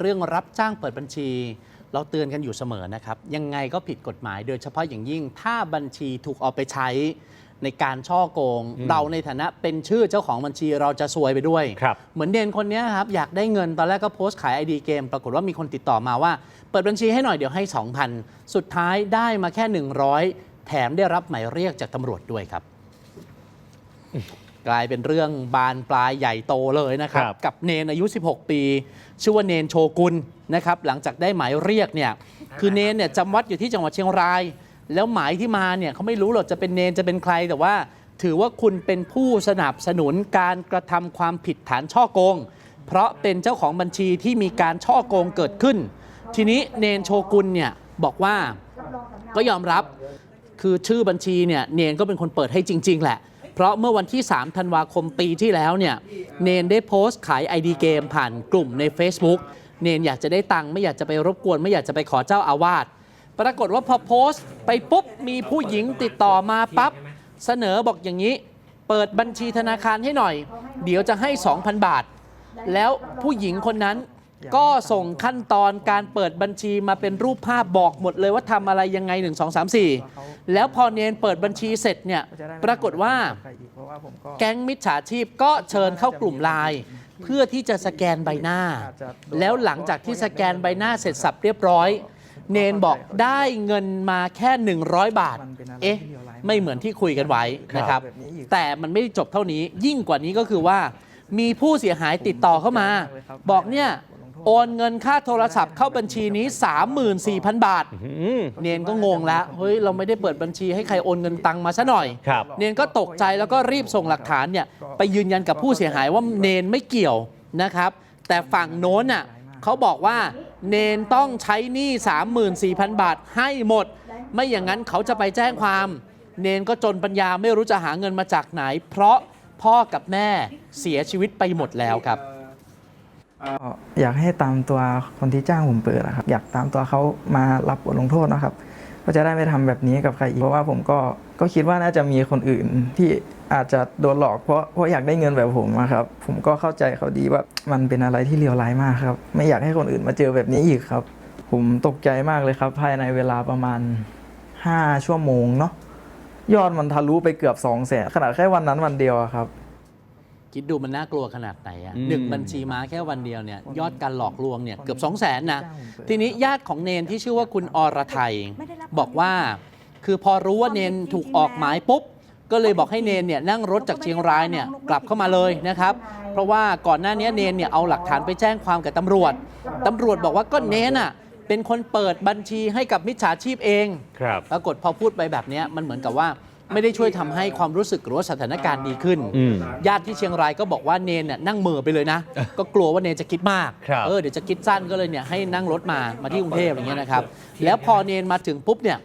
เรื่องรับจ้างเปิดบัญชี เราเตือนกันอยู่เสมอนะครับ ยังไงก็ผิดกฎหมายโดยเฉพาะอย่างยิ่งถ้าบัญชีถูกเอาไปใช้ในการช่อโกง เราในฐานะเป็นชื่อเจ้าของบัญชีเราจะซวยไปด้วย ครับเหมือนเดนคนเนี้ยครับอยากได้เงินตอนแรกก็โพสต์ขายไอดีเกม ปรากฏว่ามีคนติดต่อมาว่า เปิดบัญชีให้หน่อยเดี๋ยวให้ 2,000 สุดท้ายได้มาแค่ 100 แถมได้รับหมายเรียกจากตำรวจด้วยครับ กลายเป็นเรื่องบานปลายใหญ่โตเลยนะครับ ครับ กับเนนอายุ 16 ปี ชื่อว่าเนนโชกุลนะครับหลังจากได้หมายเรียกเนี่ยคือเนนเนี่ยจำวัดอยู่ที่จังหวัดเชียงราย แล้วหมายที่มาเนี่ยเขาไม่รู้หรอกจะเป็นเนนจะเป็นใครแต่ว่า ถือว่าคุณเป็นผู้สนับสนุนการกระทำความผิดฐานช่อโกง เพราะเป็นเจ้าของบัญชีที่มีการช่อโกงเกิดขึ้น ทีนี้เนนโชกุลเนี่ยบอกว่าก็ยอมรับ คือชื่อบัญชีเนี่ยเนนก็เป็นคนเปิดให้จริง ๆ แหละ เพราะเมื่อวันที่ 3 ธันวาคมปีที่แล้วเนี่ยเนนได้โพสต์ขาย ID เกมผ่านกลุ่มใน Facebook เนนอยากจะได้ตังค์ไม่อยากจะไปรบกวน ไม่อยากจะไปขอเจ้าอาวาสปรากฏว่าพอโพสต์ไปปุ๊บมีผู้หญิงติดต่อมาปั๊บเสนอบอกอย่างนี้ เปิดบัญชีธนาคารให้หน่อย เดี๋ยวจะให้ 2,000 บาท แล้วผู้หญิงคนนั้น ก็ส่งขั้นตอนการเปิดบัญชีมาเป็นรูปภาพบอกหมดเลยว่าทำอะไรยังไง 1 2 3 4 แล้วพอเนนเปิดบัญชีเสร็จเนี่ยปรากฏว่าแก๊งมิจฉาชีพก็เชิญเข้ากลุ่มไลน์เพื่อที่จะสแกนใบหน้า แล้วหลังจากที่สแกนใบหน้าเสร็จสับเรียบร้อย เนนบอกได้เงินมาแค่ 100 บาท เอ๊ะ ไม่เหมือนที่คุยกันไว้นะครับ แต่มันไม่ได้จบเท่านี้ยิ่งกว่านี้ก็คือว่า มีผู้เสียหายติดต่อเข้ามา บอกเนี่ย โอนเงินค่าโทรศัพท์เข้าบัญชีนี้ 34,000 บาทอืมเนนก็งงแล้ว เฮ้ย เราไม่ได้เปิดบัญชีให้ใครโอนเงินตังมาซะหน่อย ครับ เนนก็ตกใจแล้วก็รีบส่งหลักฐานเนี่ยไปยืนยันกับผู้เสียหายว่าเนนไม่เกี่ยวนะครับ แต่ฝั่งโน้นน่ะเขาบอกว่าเนนต้องใช้หนี้34,000 บาทให้หมด ไม่อย่างนั้นเขาจะไปแจ้งความ เนนก็จนปัญญาไม่รู้จะหาเงินมาจากไหน เพราะพ่อกับแม่เสียชีวิตไปหมดแล้วครับก็ อยากให้ตามตัวคนที่จ้างผมเปิดนะครับ อยากตามตัวเขามารับบทลงโทษนะครับ ก็จะได้ไม่ทำแบบนี้กับใครอีกเพราะว่าผมก็ก็คิดว่าน่าจะมีคนอื่นที่อาจจะโดนหลอกเพราะเพราะอยากได้เงินแบบผมอะครับ ผมก็เข้าใจเขาดีว่ามันเป็นอะไรที่เลวร้ายมากครับ ไม่อยากให้คนอื่นมาเจอแบบนี้อีกครับ ผมตกใจมากเลยครับ ภายในเวลาประมาณ 5 ชั่วโมงเนาะยอดมันทะลุไปเกือบ2 0 0แสนขนาดแค่วันนั้นวันเดียวครับ คิดดูมันน่ากลัวขนาดไหนอะอืม หนึ่งบัญชีม้าแค่วันเดียวเนี่ยยอดการหลอกลวงเนี่ยเกือบ 2 0 0แสนนะ ทีนี้ญาติของเนนที่ชื่อว่าคุณอรไทย บอกว่า คือพอรู้ว่าเนนถูกออกหมายปุ๊บ ก็เลยบอกให้เนนเนี่ยนั่งรถจากเชียงรายเนี่ยกลับเข้ามาเลยนะครับ เพราะว่าก่อนหน้านี้เนนเนี่ยเอาหลักฐานไปแจ้งความกับตำรวจตำรวจบอกว่าก็เนนอะเป็นคนเปิดบัญชีให้กับมิจฉาชีพเอง ครับ ปรากฏพอพูดไปแบบเนี้ยมันเหมือนกับว่า ไม่ได้ช่วยทำให้ความรู้สึกหรือว่าสถานการณ์ดีขึ้นอืมญาติที่เชียงรายก็บอกว่าเนนเนี่ยนั่งเหม่อไปเลยนะ ก็กลัวว่าเนนจะคิดมากครับเออเดี๋ยวจะคิดสั้นก็เลยเนี่ยให้นั่งรถมามาที่กรุงเทพอย่างเงี้ยนะครับ แล้วพอเนนมาถึงปุ๊บเนี่ย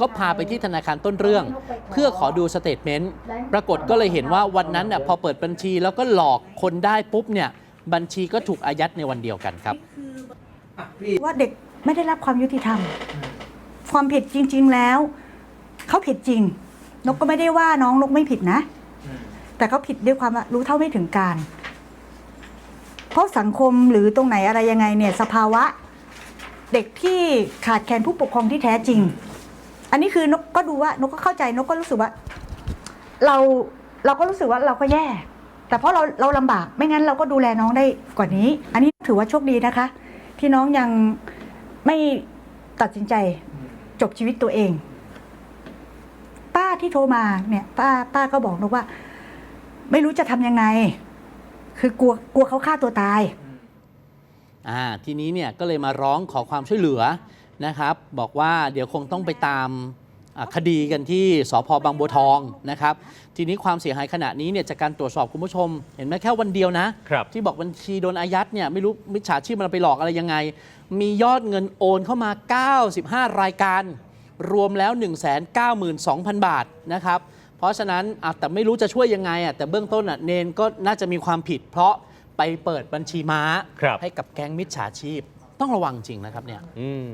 ก็พาไปที่ธนาคารต้นเรื่อง เพื่อขอดูสเตทเมนต์ปรากฏก็เลยเห็นว่าวันนั้นน่ะพอเปิดบัญชีแล้วก็หลอกคนได้ปุ๊บเนี่ยบัญชีก็ถูกอายัดในวันเดียวกันครับว่าเด็กไม่ได้รับความยุติธรรม ความผิดจริง ๆแล้ว เขาผิดจริง นกก็ไม่ได้ว่าน้องนกไม่ผิดนะ แต่เขาผิดด้วยความว่ารู้เท่าไม่ถึงการ เพราะสังคมหรือตรงไหนอะไรยังไงเนี่ยสภาวะ เด็กที่ขาดแคลนผู้ปกครองที่แท้จริง อันนี้คือนกก็ดูว่านกก็เข้าใจนกก็รู้สึกว่า เราเราก็รู้สึกว่าเราก็แย่ แต่เพราะเราเราลำบากไม่งั้นเราก็ดูแลน้องได้กว่านี้ อันนี้ถือว่าโชคดีนะคะ ที่น้องยังไม่ตัดสินใจจบชีวิตตัวเองป้า ที่โทรมาเนี่ย ป้าป้าก็บอกนกว่า ไม่รู้จะทำยังไง คือกลัวกลัวเขาฆ่าตัวตาย อ่าทีนี้เนี่ยก็เลยมาร้องขอความช่วยเหลือนะครับ บอกว่าเดี๋ยวคงต้องไปตามอ่าคดีกันที่สพบางบัวทองนะครับ ทีนี้ความเสียหายขณะนี้เนี่ยจากการตรวจสอบคุณผู้ชม เห็นไหมแค่วันเดียวนะ ครับ ที่บอกบัญชีโดนอายัดเนี่ยไม่รู้มิจฉาชีพมันเอาไปหลอกอะไรยังไง มียอดเงินโอนเข้ามา 95 รายการ รวมแล้ว 192,000 บาทนะครับเพราะฉะนั้นอะแต่ไม่รู้จะช่วยยังไงอะแต่เบื้องต้นอะเนนก็น่าจะมีความผิด เพราะไปเปิดบัญชีม้าครับให้กับแก๊งมิจฉาชีพ ต้องระวังจริงนะครับเนี่ยอืม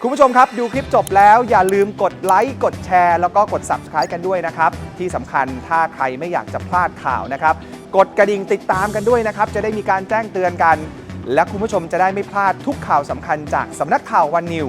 คุณผู้ชมครับดูคลิปจบแล้วอย่าลืมกดไลค์กดแชร์ แล้วก็กด Subscribe กันด้วยนะครับ ที่สำคัญถ้าใครไม่อยากจะพลาดข่าวนะครับ กดกระดิ่งติดตามกันด้วยนะครับ จะได้มีการแจ้งเตือนกัน และคุณผู้ชมจะได้ไม่พลาดทุกข่าวสำคัญจากสำนักข่าววันนิว